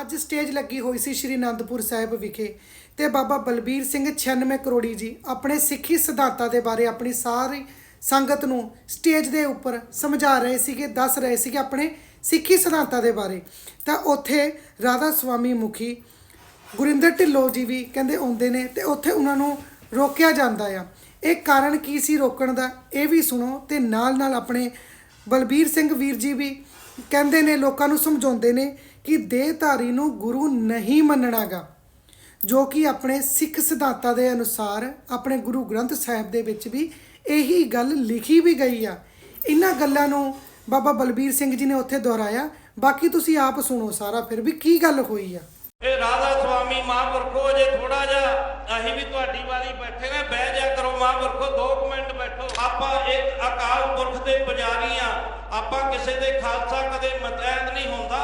ਅੱਜ ਸਟੇਜ ਲੱਗੀ ਹੋਈ ਸੀ ਸ਼੍ਰੀ ਅਨੰਦਪੁਰ ਸਾਹਿਬ ਵਿਖੇ ਤੇ ਬਾਬਾ ਬਲਬੀਰ ਸਿੰਘ 96 ਕਰੋੜੀ ਜੀ ਆਪਣੇ ਸਿੱਖੀ ਸਿਧਾਂਤਾਂ ਦੇ ਬਾਰੇ ਆਪਣੀ ਸਾਰੀ ਸੰਗਤ ਨੂੰ ਸਟੇਜ ਦੇ ਉੱਪਰ ਸਮਝਾ ਰਹੇ ਸੀਗੇ, ਦੱਸ ਰਹੇ ਸੀਗੇ ਆਪਣੇ ਸਿੱਖੀ ਸਿਧਾਂਤਾਂ ਦੇ ਬਾਰੇ। ਤਾਂ ਉੱਥੇ ਰਾਧਾ ਸੁਆਮੀ ਮੁਖੀ ਗੁਰਿੰਦਰ ਢਿੱਲੋਂ ਜੀ ਵੀ ਕਹਿੰਦੇ ਆਉਂਦੇ ਨੇ ਤੇ ਉੱਥੇ ਉਹਨਾਂ ਨੂੰ ਰੋਕਿਆ ਜਾਂਦਾ ਆ। ਇਹ ਕਾਰਨ ਕੀ ਸੀ ਰੋਕਣ ਦਾ? ਇਹ ਵੀ ਸੁਣੋ ਤੇ ਨਾਲ ਨਾਲ ਆਪਣੇ ਬਲਬੀਰ ਸਿੰਘ ਵੀਰ ਜੀ ਵੀ ਕਹਿੰਦੇ ਨੇ, ਲੋਕਾਂ ਨੂੰ ਸਮਝਾਉਂਦੇ ਨੇ ਕਿ ਦੇਹਧਾਰੀ ਨੂੰ ਗੁਰੂ ਨਹੀਂ ਮੰਨਣਾਗਾ, ਜੋ ਕਿ ਆਪਣੇ ਸਿੱਖ ਸਿਧਾਂਤਾਂ ਦੇ ਅਨੁਸਾਰ ਆਪਣੇ ਗੁਰੂ ਗ੍ਰੰਥ ਸਾਹਿਬ ਦੇ ਵਿੱਚ ਵੀ ਇਹੀ ਗੱਲ ਲਿਖੀ ਵੀ ਗਈ ਆ। ਇਹਨਾਂ ਗੱਲਾਂ ਨੂੰ ਬਾਬਾ ਬਲਬੀਰ ਸਿੰਘ ਜੀ ਨੇ ਉੱਥੇ ਦੁਹਰਾਇਆ। ਬਾਕੀ ਤੁਸੀਂ ਆਪ ਸੁਣੋ ਸਾਰਾ, ਫਿਰ ਵੀ ਕੀ ਗੱਲ ਹੋਈ ਆ? ਇਹ ਰਾਧਾ ਸੁਆਮੀ ਮਹਾਂਪੁਰਖੋ ਜੇ ਥੋੜਾ ਜਿਹਾ ਅਸੀਂ ਵੀ ਤੁਹਾਡੀ ਵਾਰੀ ਬੈਠੇ ਨੇ, ਬਹਿ ਜਾ ਕਰੋ ਮਹਾਂਪੁਰਖੋ 2 ਮਿੰਟ ਬੈਠੋ। ਆਪਾਂ ਇੱਕ ਅਕਾਲ ਪੁਰਖ ਦੇ ਪੁਜਾਰੀ ਆ। ਆਪਾਂ ਕਿਸੇ ਦੇ ਖਾਲਸਾ ਕਦੇ ਮਤੈਦ ਨਹੀਂ ਹੁੰਦਾ।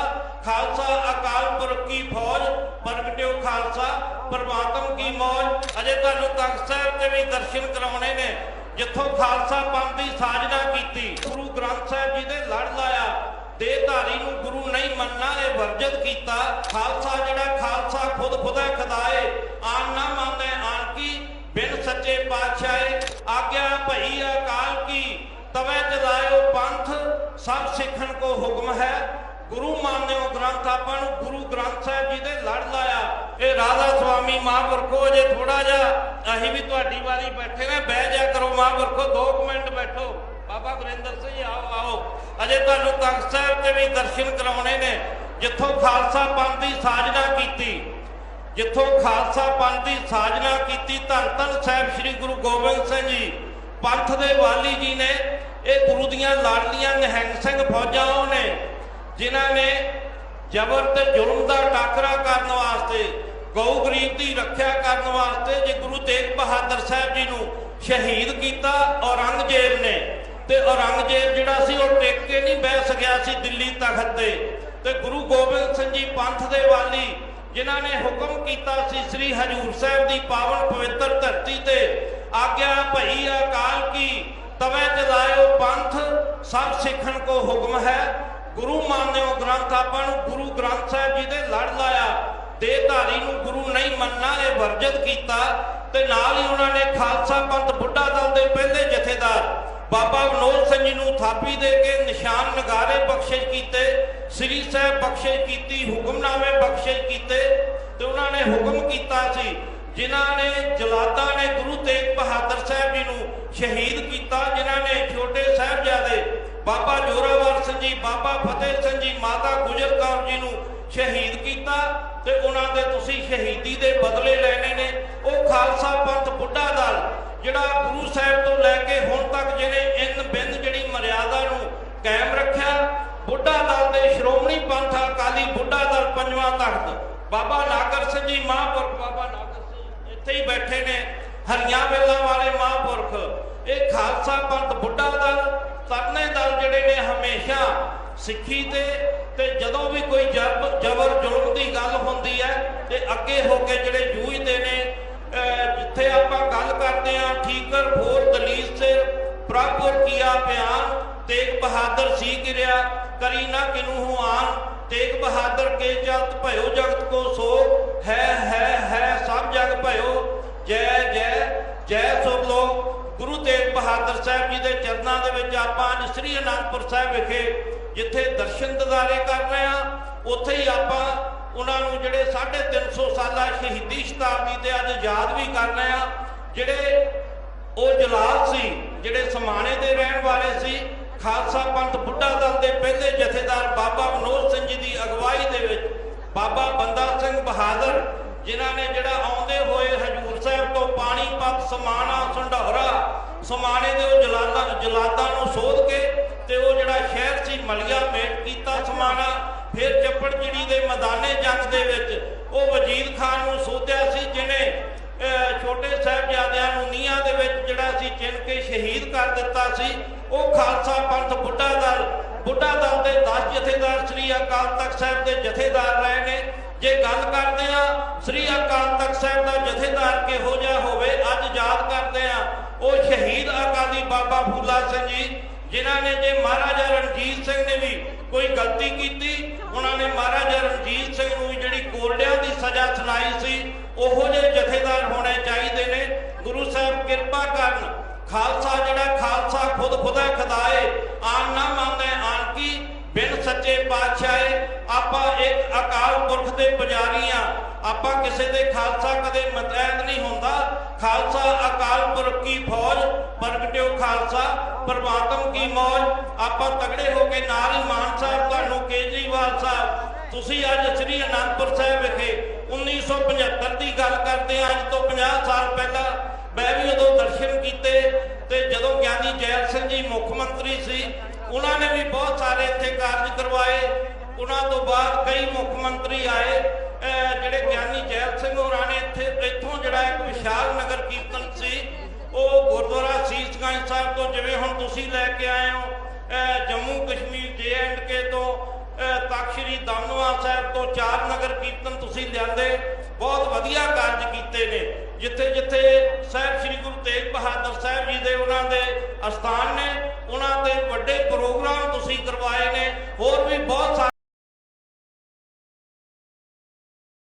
ਪਰਮਾਤਮ ਕੀ ਮੌਜ। ਅਜੇ ਤੁਹਾਨੂੰ ਤਖਤ ਸਾਹਿਬ ਤੇ ਵੀ ਦਰਸ਼ਨ ਕਰਾਉਣੇ ਨੇ। ਜਿੱਥੋਂ ਖਾਲਸਾ ਪੰਥ ਦੀ ਸਾਜਨਾ ਕੀਤੀ, ਗੁਰੂ ਗ੍ਰੰਥ ਸਾਹਿਬ ਜੀ ਦੇ ਲੜ ਲਾਇਆ। ਦੇਹਧਾਰੀ ਨੂੰ ਗੁਰੂ ਨਹੀਂ ਮੰਨਣਾ, ਇਹ ਵਰਜਿਤ ਕੀਤਾ। ਖਾਲਸਾ ਜਿਹੜਾ ਖਾਲਸਾ ਖੁਦ ਖੁਦਾ ਖੁਦਾਏ ਆਨ ਨਾ ਮੰਨੈ, ਆਨ ਕੀ? ਬਿਨ ਸੱਚੇ ਪਾਤਸ਼ਾਹੇ। ਆਗਿਆ ਭਈ ਅਕਾਲ ਕੀ? ਤਵੇ ਚਲਾਇਓ ਪੰਥ। ਸਭ ਸਿੱਖਣ ਕੋ ਹੁਕਮ ਹੈ। ਗੁਰੂ ਮੰਨਿਓ ਗ੍ਰੰਥ ਆਪਾਂ ਨੂੰ ਗੁਰੂ ਗ੍ਰੰਥ ਸਾਹਿਬ ਜੀ ਦੇ ਲੜ ਲਾਇਆ। ਇਹ ਰਾਧਾ ਸੁਆਮੀ ਮਹਾਂਪੁਰਖੋ ਜੇ ਥੋੜਾ ਜਿਹਾ ਅਸੀਂ ਵੀ ਤੁਹਾਡੀ ਵਾਰੀ ਬੈਠੇ ਨੇ ਬਹਿ ਜਾ ਕਰੋ ਮਹਾਂਪੁਰਖੋ 2 ਮਿੰਟ ਬੈਠੋ। ਬਾਬਾ ਗੁਰਿੰਦਰ ਸਿੰਘ ਆਓ ਆਓ। ਅਜੇ ਤੁਹਾਨੂੰ ਤਖਤ ਸਾਹਿਬ ਤੇ ਵੀ ਦਰਸ਼ਨ ਕਰਾਉਣੇ ਨੇ। ਜਿੱਥੋਂ ਖਾਲਸਾ ਪੰਥ ਦੀ ਸਾਜਨਾ ਕੀਤੀ, ਜਿੱਥੋਂ ਖਾਲਸਾ ਪੰਥ ਦੀ ਸਾਜਨਾ ਕੀਤੀ, ਧੰਨ ਧੰਨ ਸਾਹਿਬ ਸ੍ਰੀ ਗੁਰੂ ਗੋਬਿੰਦ ਸਿੰਘ ਜੀ, ਪੰਥ ਦੇ ਵਾਲੀ ਜੀ ਨੇ, ਇਹ ਗੁਰੂ ਦੀਆਂ ਲਾਡਲੀਆਂ ਨਿਹੰਗ ਸਿੰਘ ਫੌਜਾਂ ਉਹ ਨੇ, ਜਿਨ੍ਹਾਂ ਨੇ ਜ਼ਬਰ ਤੇ ਜ਼ੁਲਮ ਦਾ ਟਾਕਰਾ ਕਰਨ ਵਾਸਤੇ, ਗਊ ਗਰੀਬ ਦੀ ਰੱਖਿਆ ਕਰਨ ਵਾਸਤੇ ਜੇ ਗੁਰੂ ਤੇਗ ਬਹਾਦਰ ਸਾਹਿਬ ਜੀ ਨੂੰ ਸ਼ਹੀਦ ਕੀਤਾ ਔਰੰਗਜ਼ੇਬ ਨੇ, ਤੇ ਔਰੰਗਜ਼ੇਬ ਜਿਹੜਾ ਸੀ ਉਹ ਟਿਕ ਕੇ ਨਹੀਂ ਬਹਿ ਸਕਿਆ ਸੀ ਦਿੱਲੀ ਤਖਤ ਤੇ। ਤੇ ਗੁਰੂ ਗੋਬਿੰਦ ਸਿੰਘ ਜੀ ਪੰਥ ਦੇ ਵਾਲੀ, ਜਿਨ੍ਹਾਂ ਨੇ ਹੁਕਮ ਕੀਤਾ ਸੀ ਸ੍ਰੀ ਹਜੂਰ ਸਾਹਿਬ ਦੀ ਪਾਵਨ ਪਵਿੱਤਰ ਧਰਤੀ ਤੇ, ਆਗਿਆ ਭਈ ਅਕਾਲ ਕੀ, ਤਵੇ ਚਲਾਇਓ ਪੰਥ, ਸਭ ਸਿੱਖਣ ਕੋ ਹੁਕਮ ਹੈ। ਗੁਰੂ ਮੰਨਿਓ ਗ੍ਰੰਥ, ਆਪਾਂ ਨੂੰ ਗੁਰੂ ਗ੍ਰੰਥ ਸਾਹਿਬ ਜੀ ਦੇ ਲੜ ਲਾਇਆ, ਦੇਹਧਾਰੀ ਨੂੰ ਗੁਰੂ ਨਹੀਂ ਮੰਨਣਾ ਇਹ ਵਰਜਿਤ ਕੀਤਾ ਤੇ ਨਾਲ ਹੀ ਉਹਨਾਂ ਨੇ ਖਾਲਸਾ ਪੰਥ ਬੁੱਢਾ ਦਲ ਦੇ ਪਹਿਲੇ ਜਥੇਦਾਰ ਬਾਬਾ ਵਿਨੋਦ ਸਿੰਘ ਜੀ ਨੂੰ ਥਾਪੀ ਦੇ ਕੇ ਨਿਸ਼ਾਨ ਨਗਾਰੇ ਬਖਸ਼ਿਸ਼ ਕੀਤੇ, ਸ੍ਰੀ ਸਾਹਿਬ ਬਖਸ਼ਿਸ਼ ਕੀਤੀ, ਹੁਕਮਨਾਮੇ ਬਖਸ਼ਿਸ਼ ਕੀਤੇ ਤੇ ਉਹਨਾਂ ਨੇ ਹੁਕਮ ਕੀਤਾ ਸੀ ਜਿਨ੍ਹਾਂ ਨੇ ਜਲਾਦਾਂ ਨੇ ਗੁਰੂ ਤੇਗ ਬਹਾਦਰ ਸਾਹਿਬ ਜੀ ਨੂੰ ਸ਼ਹੀਦ ਕੀਤਾ, ਜਿਨ੍ਹਾਂ ਨੇ ਛੋਟੇ ਸਾਹਿਬਜ਼ਾਦੇ ਬਾਬਾ ਜੋਰਾਵਰ ਸਿੰਘ ਜੀ, ਬਾਬਾ ਫਤਿਹ ਸਿੰਘ ਜੀ, ਮਾਤਾ ਗੁਜਰ ਕੌਰ ਜੀ ਨੂੰ ਸ਼ਹੀਦ ਕੀਤਾ ਤੇ ਉਹਨਾਂ ਦੇ ਤੁਸੀਂ ਸ਼ਹੀਦੀ ਦੇ ਬਦਲੇ ਲੈਣੇ ਨੇ। ਉਹ ਖਾਲਸਾ ਪੰਥ ਬੁੱਢਾ ਦਲ, ਜਿਹੜਾ ਗੁਰੂ ਸਾਹਿਬ ਤੋਂ ਲੈ ਕੇ ਹੁਣ ਤੱਕ ਜਿਹਨੇ ਇਨ ਬਿੰਦ ਜਿਹੜੀ ਮਰਿਆਦਾ ਨੂੰ ਕਾਇਮ ਰੱਖਿਆ, ਬੁੱਢਾ ਦਲ ਦੇ ਸ਼੍ਰੋਮਣੀ ਪੰਥ ਅਕਾਲੀ ਬੁੱਢਾ ਦਲ ਪੰਜਵਾਂ ਤਖਤ ਬਾਬਾ ਨਾਗਰ ਸਿੰਘ ਜੀ, ਮਹਾਂਪੁਰਖ ਬਾਬਾ ਇੱਥੇ ਹੀ ਬੈਠੇ ਨੇ ਹਰੀਆਂ ਵੇਲਾਂ ਵਾਲੇ ਮਹਾਂਪੁਰਖ। ਇਹ ਖਾਲਸਾ ਪੰਥ ਬੁੱਢਾ ਦਲ ਤਰਨੇ ਦਲ ਜਿਹੜੇ ਨੇ ਹਮੇਸ਼ਾ ਸਿੱਖੀ ਤੇ ਤੇ ਜਦੋਂ ਵੀ ਕੋਈ ਜ਼ਬਰ ਜ਼ੁਲਮ ਦੀ ਗੱਲ ਹੁੰਦੀ ਹੈ, ਤੇ ਅੱਗੇ ਹੋ ਕੇ ਜਿਹੜੇ ਜੂਝਦੇ ਨੇ ਜਿੱਥੇ ਆਪਾਂ ਗੱਲ ਕਰਦੇ ਆ ਠੀਕਰ, ਫੋਰ, ਦਲੀਲ ਸੇ ਪ੍ਰਭੁਰ ਕੀਆ ਬਿਆਨ, ਤੇਗ ਬਹਾਦਰ ਸੀ ਕਿਰਿਆ ਕਰੀ ਨਾ ਕਿਨੂ ਹੁਆਨ ਤੇਗ ਬਹਾਦਰ ਕੇ ਚਲਤ ਭਇਓ ਜਗਤ ਕੋ ਸੋ ਹੈ ਹੈ ਹੈ ਭਇਓ ਜੈ ਜੈ ਜੈ ਸੁਰ ਲੋਕ। ਗੁਰੂ ਤੇਗ ਬਹਾਦਰ ਸਾਹਿਬ ਜੀ ਦੇ ਚਰਨਾਂ ਦੇ ਵਿੱਚ ਆਪਾਂ ਸ੍ਰੀ ਅਨੰਦਪੁਰ ਸਾਹਿਬ ਵਿਖੇ ਜਿੱਥੇ ਦਰਸ਼ਨ ਦਿਦਾਰੇ ਕਰ ਰਹੇ ਆ ਉੱਥੇ ਹੀ ਆਪਾਂ ਉਹਨਾਂ ਨੂੰ ਜਿਹੜੇ 350 ਸਾਲਾ ਸ਼ਹੀਦੀ ਸ਼ਤਾਬਦੀ ਤੇ ਅੱਜ ਯਾਦ ਵੀ ਕਰ ਰਹੇ ਆ ਜਿਹੜੇ ਉਹ ਜਲਾਲ ਸੀ, ਜਿਹੜੇ ਸਮਾਣੇ ਦੇ ਰਹਿਣ ਵਾਲੇ ਸੀ, ਖਾਲਸਾ ਪੰਥ ਬੁੱਢਾ ਦਲ ਦੇ ਪਹਿਲੇ ਜਥੇਦਾਰ ਬਾਬਾ ਵਿਨੋਦ ਸਿੰਘ ਜੀ ਦੀ ਅਗਵਾਈ ਦੇ ਵਿੱਚ ਬਾਬਾ ਬੰਦਾ ਸਿੰਘ ਬਹਾਦਰ ਜਿਨ੍ਹਾਂ ਨੇ ਜਿਹੜਾ ਆਉਂਦੇ ਹੋਏ ਹਜੂਰ ਸਾਹਿਬ ਤੋਂ ਪਾਣੀਪਤ ਸਮਾਣਾ ਸੰਢੌਰਾ ਸਮਾਣੇ ਦੇ ਉਹ ਜਲਾਲਾਂ ਜਲਾਦਾਂ ਨੂੰ ਸੋਧ ਕੇ ਤੇ ਉਹ ਜਿਹੜਾ ਸ਼ਹਿਰ ਸੀ ਮਲਿਆ, ਮੇਟ ਕੀਤਾ ਸਮਾਣਾ, ਫਿਰ ਚੱਪੜ ਚਿੜੀ ਦੇ ਮੈਦਾਨੇ ਜੰਗ ਦੇ ਵਿੱਚ ਉਹ ਵਜੀਦ ਖਾਨ ਨੂੰ ਸੋਧਿਆ ਛੋਟੇ ਸਾਹਿਬਜ਼ਾਦਿਆਂ ਨੂੰ ਨੀਹਾਂ ਦੇ ਵਿੱਚ ਜਿਹੜਾ ਸੀ ਚਿਣ ਕੇ ਸ਼ਹੀਦ ਕਰ ਦਿੱਤਾ ਸੀ, ਉਹ ਖਾਲਸਾ ਪੰਥ ਬੁੱਢਾ ਦਲ ਬੁੱਢਾ ਦਲ ਦੇ 10 ਜਥੇਦਾਰ ਸ੍ਰੀ ਅਕਾਲ ਤਖਤ ਸਾਹਿਬ ਦੇ ਜਥੇਦਾਰ ਰਹੇ ਨੇ। ਜੇ ਗੱਲ ਕਰਦੇ ਆ ਸ੍ਰੀ ਅਕਾਲ ਤਖਤ ਸਾਹਿਬ ਦਾ ਜਥੇਦਾਰ ਕਿਹੋ ਜਿਹਾ ਹੋਵੇ, ਅੱਜ ਯਾਦ ਕਰਦੇ ਆ ਉਹ ਸ਼ਹੀਦ ਅਕਾਲੀ ਬਾਬਾ ਫੂਲਾ ਸਿੰਘ ਜੀ ਜਿਨ੍ਹਾਂ ਨੇ ਜੇ ਮਹਾਰਾਜਾ ਰਣਜੀਤ ਸਿੰਘ ਨੇ ਵੀ ਕੋਈ ਗਲਤੀ ਕੀਤੀ, ਉਹਨਾਂ ਨੇ ਮਹਾਰਾਜਾ ਰਣਜੀਤ ਸਿੰਘ ਨੂੰ ਵੀ ਸਜ਼ਾ ਸੁਣਾਈ ਸੀ, ਉਹੋ ਜਿਹੇ ਜਥੇਦਾਰ ਹੋਣੇ ਚਾਹੀਦੇ ਨੇ। ਗੁਰੂ ਸਾਹਿਬ ਕਿਰਪਾ ਕਰਨ, ਖਾਲਸਾ ਜਿਹੜਾ ਖਾਲਸਾ ਖੁਦ ਖੁਦਾ ਖੁਦਾਏ ਆਨ ਨਾ ਮੰਨਦੇ ਆਨ ਕੀ ਬਿਨ ਸੱਚੇ ਪਾਤਸ਼ਾਹੇ, ਆਪਾਂ ਇੱਕ ਅਕਾਲ ਪੁਰਖ ਦੇ ਪੁਜਾਰੀ ਆ। ਆਪਾਂ ਕਿਸੇ ਦੇ ਖਾਲਸਾ ਕਦੇ ਮਤੈਦ ਨਹੀਂ ਹੁੰਦਾ। ਖਾਲਸਾ ਅਕਾਲ ਪੁਰਖ ਕੀ ਫੌਜ ਪ੍ਰਗਟਿਓ ਖਾਲਸਾ, ਪਰਮਾਤਮ ਕੀ ਮੌਜ। ਆਪਾਂ ਤਗੜੇ ਹੋ ਕੇ ਨਾਲ ਹੀ ਸਾਹਿਬ, ਤੁਹਾਨੂੰ ਕੇਜਰੀਵਾਲ ਸਾਹਿਬ, ਤੁਸੀਂ ਅੱਜ ਸ੍ਰੀ ਅਨੰਦਪੁਰ ਸਾਹਿਬ ਵਿਖੇ 1975 ਦੀ ਗੱਲ ਕਰਦੇ ਆ ਅੱਜ ਤੋਂ 50 ਸਾਲ ਪਹਿਲਾਂ ਮੈਂ ਵੀ ਉਦੋਂ ਦਰਸ਼ਨ ਕੀਤੇ ਤੇ ਜਦੋਂ ਗਿਆਨੀ ਜੈਲ ਸਿੰਘ ਜੀ ਮੁੱਖ ਮੰਤਰੀ ਸੀ, ਉਹਨਾਂ ਨੇ ਵੀ ਬਹੁਤ ਸਾਰੇ ਇੱਥੇ ਕਾਰਜ ਕਰਵਾਏ। ਉਹਨਾਂ ਤੋਂ ਬਾਅਦ ਕਈ ਮੁੱਖ ਮੰਤਰੀ ਆਏ। ਜਿਹੜੇ ਗਿਆਨੀ ਜੈਲ ਸਿੰਘ ਹੋਰਾਂ ਨੇ ਇੱਥੇ, ਇੱਥੋਂ ਜਿਹੜਾ ਇੱਕ ਵਿਸ਼ਾਲ ਨਗਰ ਕੀਰਤਨ ਸੀ ਉਹ ਗੁਰਦੁਆਰਾ ਸੀਸਗੰਜ ਸਾਹਿਬ ਤੋਂ ਜਿਵੇਂ ਹੁਣ ਤੁਸੀਂ ਲੈ ਕੇ ਆਏ ਹੋ ਜੰਮੂ ਕਸ਼ਮੀਰ ਜੇ ਐਂਡ ਕੇ ਤੋਂ ਤਖ਼ਤ ਸ੍ਰੀ ਦਮਦਮਾ ਸਾਹਿਬ ਤੋਂ ਚਾਰ ਨਗਰ ਕੀਰਤਨ ਤੁਸੀਂ ਲਿਆਂਦੇ, ਬਹੁਤ ਵਧੀਆ ਕਾਰਜ ਕੀਤੇ ਨੇ। ਜਿੱਥੇ ਜਿੱਥੇ ਸਾਹਿਬ ਸ੍ਰੀ ਗੁਰੂ ਤੇਗ ਬਹਾਦਰ ਸਾਹਿਬ ਜੀ ਦੇ ਉਹਨਾਂ ਦੇ ਅਸਥਾਨ ਨੇ, ਉਹਨਾਂ 'ਤੇ ਵੱਡੇ ਪ੍ਰੋਗਰਾਮ ਤੁਸੀਂ ਕਰਵਾਏ ਨੇ, ਹੋਰ ਵੀ ਬਹੁਤ